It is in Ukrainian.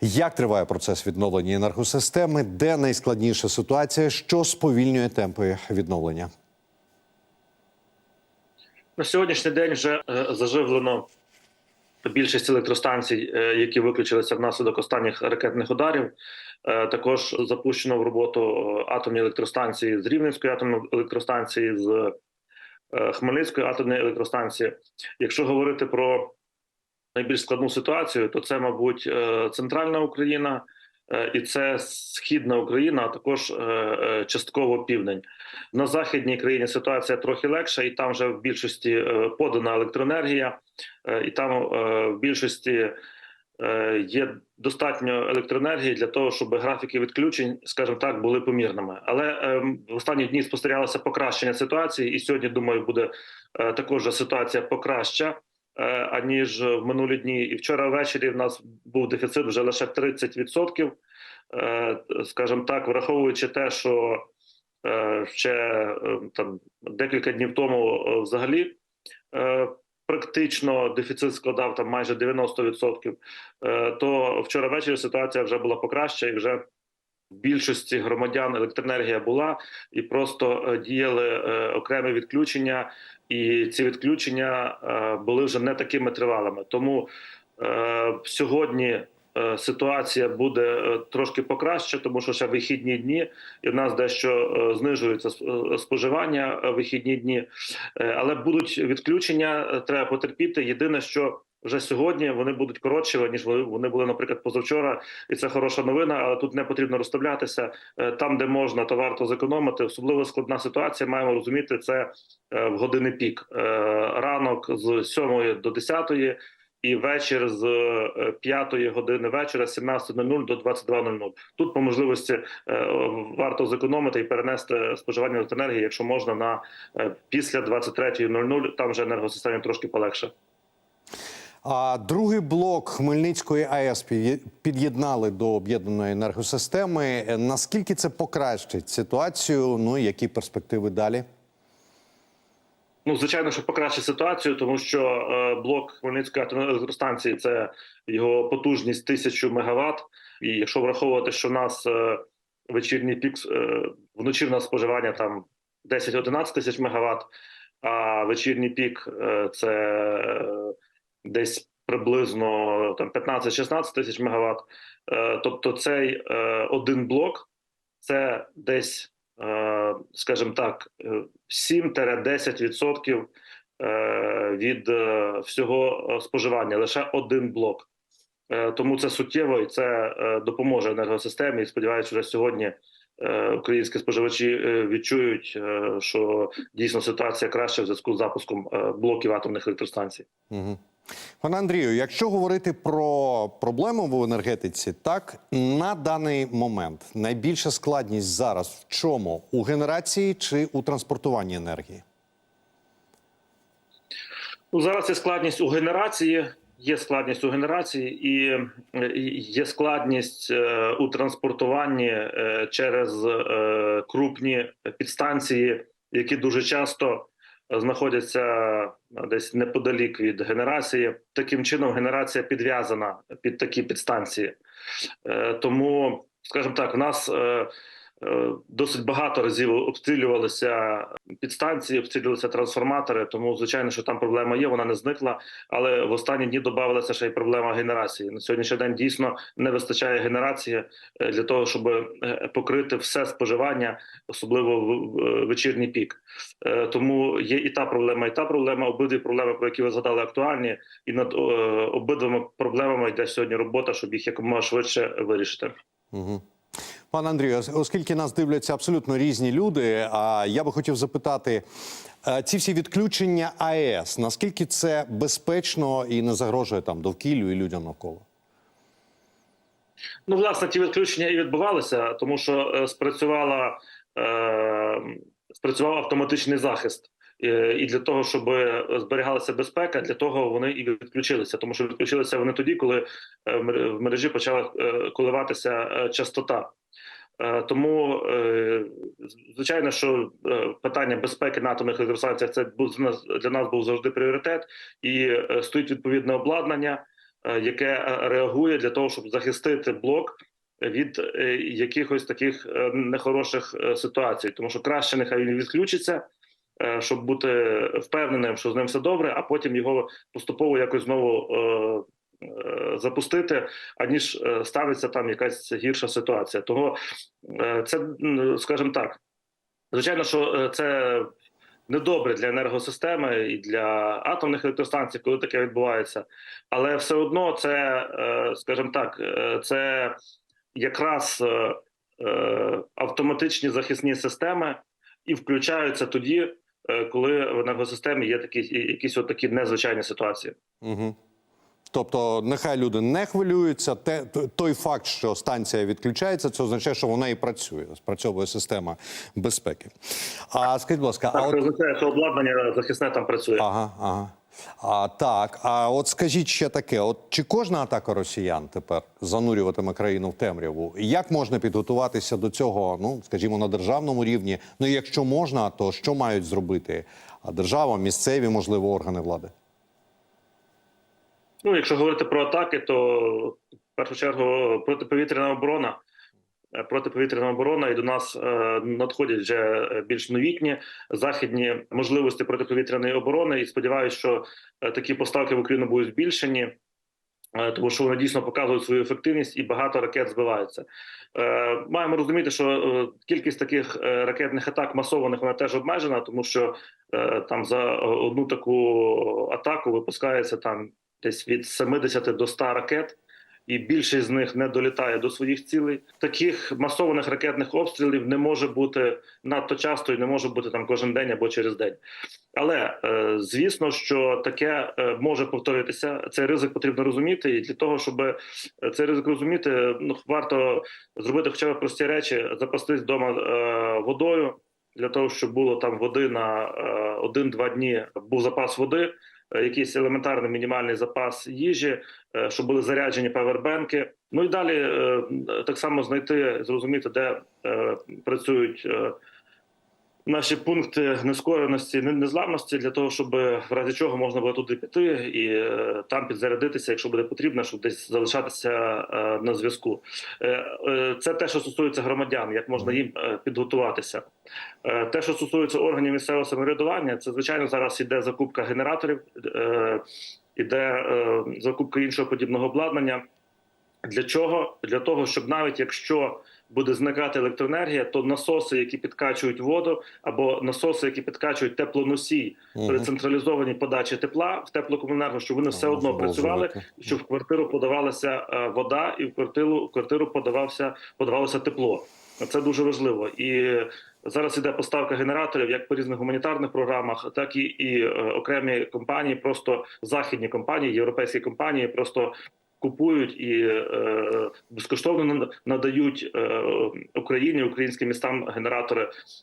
Як триває процес відновлення енергосистеми? Де найскладніша ситуація? Що сповільнює темпи відновлення? На сьогоднішній день вже е, заживлено більшість електростанцій, е, які виключилися внаслідок останніх ракетних ударів. Е, Також запущено в роботу атомні електростанції з Рівненської атомної електростанції, з Хмельницької атомної електростанції. Якщо говорити про найбільш складну ситуацію, то це, мабуть, е, центральна Україна. е, І це східна Україна, а також е, частково південь. На західній країні ситуація трохи легша, і там вже в більшості подана електроенергія, і там в більшості є достатньо електроенергії для того, щоб графіки відключень, скажімо так, були помірними. Але в останні дні спостерігалося покращення ситуації, і сьогодні, думаю, буде також ситуація покраща. Е, Аніж в минулі дні, і вчора ввечері в нас був дефіцит вже лише 30%. Е, Скажімо так, враховуючи те, що е, ще там декілька днів тому взагалі практично дефіцит складав там майже 90%, е, то вчора ввечері ситуація вже була покраща і вже більшості громадян електроенергія була і просто е, діяли е, окремі відключення, і ці відключення е, були вже не такими тривалими. Тому сьогодні ситуація буде трошки покраще, тому що ще вихідні дні, і в нас дещо знижується споживання вихідні дні, але будуть відключення. Треба потерпіти. Єдине, що вже сьогодні вони будуть коротші, ніж вони були, наприклад, позавчора, і це хороша новина. Але тут не потрібно розставлятися Е, там, де можна, то варто зекономити. Особливо складна ситуація. Маємо розуміти це е, в години пік. Е, Ранок з 7 до 10 і вечір з е, 5 години вечора, з 17.00 до 22.00. Тут по можливості варто зекономити і перенести споживання електроенергії, якщо можна, на після 23.00, Там вже енергосистемі трошки полегше. А другий блок Хмельницької АЕС під'єднали до об'єднаної енергосистеми. Е, Наскільки це покращить ситуацію? Ну і які перспективи далі? Ну, звичайно, що покращить ситуацію, тому що е, блок Хмельницької атомної електростанції це його потужність 1000 мегаватт. І якщо враховувати, що в нас е, вечірній пік вночі в нас споживання там 10-11 тисяч мегаватт, а вечірній пік це десь приблизно там 15-16 тисяч мегаватт. Е, тобто цей е, один блок це десь, е, скажімо так, е, 7-10% е, від всього споживання, лише один блок. Тому це суттєво і це допоможе енергосистемі. І сподіваюся, вже сьогодні українські споживачі відчують, що дійсно ситуація краща в зв'язку з запуском блоків атомних електростанцій. Угу. Пане Андрію, якщо говорити про проблему в енергетиці, так на даний момент найбільша складність зараз в чому? У генерації чи у транспортуванні енергії? Ну, зараз є складність у генерації. Є складність у генерації і є складність е, у транспортуванні е, через е, крупні підстанції, які дуже часто знаходяться десь неподалік від генерації. Таким чином, генерація підв'язана під такі підстанції. Е, Тому, скажімо так, в нас е, е, досить багато разів обстрілювалися підстанції, обстрілювалися трансформатори. Тому, звичайно, що там проблема є, вона не зникла. Але в останні дні додавалася ще й проблема генерації. На сьогоднішній день дійсно не вистачає генерації е, для того, щоб е, покрити все споживання, особливо в вечірній пік. Е, Тому є і та проблема, і та проблема. Обидві проблеми, про які ви згадали, актуальні, і над е, обидвими проблемами йде сьогодні робота, щоб їх якомога швидше вирішити. Угу. Пане Андрію, оскільки нас дивляться абсолютно різні люди, а я би хотів запитати, е, ці всі відключення АЕС, наскільки це безпечно і не загрожує там довкіллю і людям навколо? Ну, власне, ті відключення і відбувалися, тому що е, спрацювала е, спрацював автоматичний захист. І для того, щоб зберігалася безпека, для того вони і відключилися, тому що відключилися вони тоді, коли е, в мережі почала коливатися частота. Е, Тому е, звичайно, що е, питання безпеки на атомних електростанціях це для нас був завжди пріоритет, і стоїть відповідне обладнання. яке реагує для того, щоб захистити блок від якихось таких нехороших ситуацій. Тому що краще нехай він відключиться, щоб бути впевненим, що з ним все добре, а потім його поступово якось знову. Запустити, аніж е, ставиться там якась гірша ситуація. Того е, це, скажімо так, звичайно, що е, це недобре для енергосистеми і для атомних електростанцій, коли таке відбувається. Але все одно це, скажімо так, це якраз автоматичні захисні системи і включаються тоді, коли в енергосистемі є такі якісь от такі незвичайні ситуації. Угу. Тобто, нехай люди не хвилюються. Те, той факт, що станція відключається, це означає, що вона і працює, спрацьовує система безпеки. А скажіть, будь ласка, а Так, от означає, що обладнання захисне там працює. Ага, ага. А так, а от скажіть ще таке: от чи кожна атака росіян тепер занурюватиме країну в темряву? Як можна підготуватися до цього, ну скажімо, на державному рівні? Ну і якщо можна, то що мають зробити держава, місцеві, можливо, органи влади? Ну, якщо говорити про атаки, то в першу чергу протиповітряна оборона. Е, Протиповітряна оборона, і до нас е, надходять вже е, більш новітні західні можливості протиповітряної оборони. І сподіваюся, що такі поставки в Україну будуть збільшені, тому що вони дійсно показують свою ефективність і багато ракет збиваються. Маємо розуміти, що кількість таких ракетних атак масованих вона теж обмежена, тому що там за одну таку атаку випускається там десь від 70 до 100 ракет, і більшість з них не долітає до своїх цілей. Таких масованих ракетних обстрілів не може бути надто часто і не може бути там кожен день або через день. Але е, звісно, що таке е, може повторитися. Цей ризик потрібно розуміти, і для того, щоб е, цей ризик розуміти, ну варто зробити хоча б прості речі: запастись вдома водою для того, щоб було там води на е, один-два дні. Був запас води, якийсь елементарний мінімальний запас їжі, е, щоб були заряджені павербенки. Ну і далі е, так само знайти, зрозуміти, де е, працюють. Е, Наші пункти нескореності, незламності для того, щоб в разі чого можна було туди піти і е, там підзарядитися, якщо буде потрібно, щоб десь залишатися е, на зв'язку. Е, е, це те, що стосується громадян, як можна їм е, підготуватися. Е, те, що стосується органів місцевого самоврядування, це звичайно зараз іде закупка генераторів, е, іде е, закупка іншого подібного обладнання. Для чого? Для того, щоб навіть якщо буде зникати електроенергія, то насоси, які підкачують воду, або насоси, які підкачують теплоносій при централізованій подачі тепла в теплокомуненерго, щоб вони все одно працювали, щоб в квартиру подавалася е, вода, і в квартиру в квартиру подавався подавалося тепло. Це дуже важливо. І зараз іде поставка генераторів як по різних гуманітарних програмах, так і, і е, окремі компанії, просто західні компанії, європейські компанії, просто купують і е, безкоштовно нада- надають е, Україні, українським містам генератори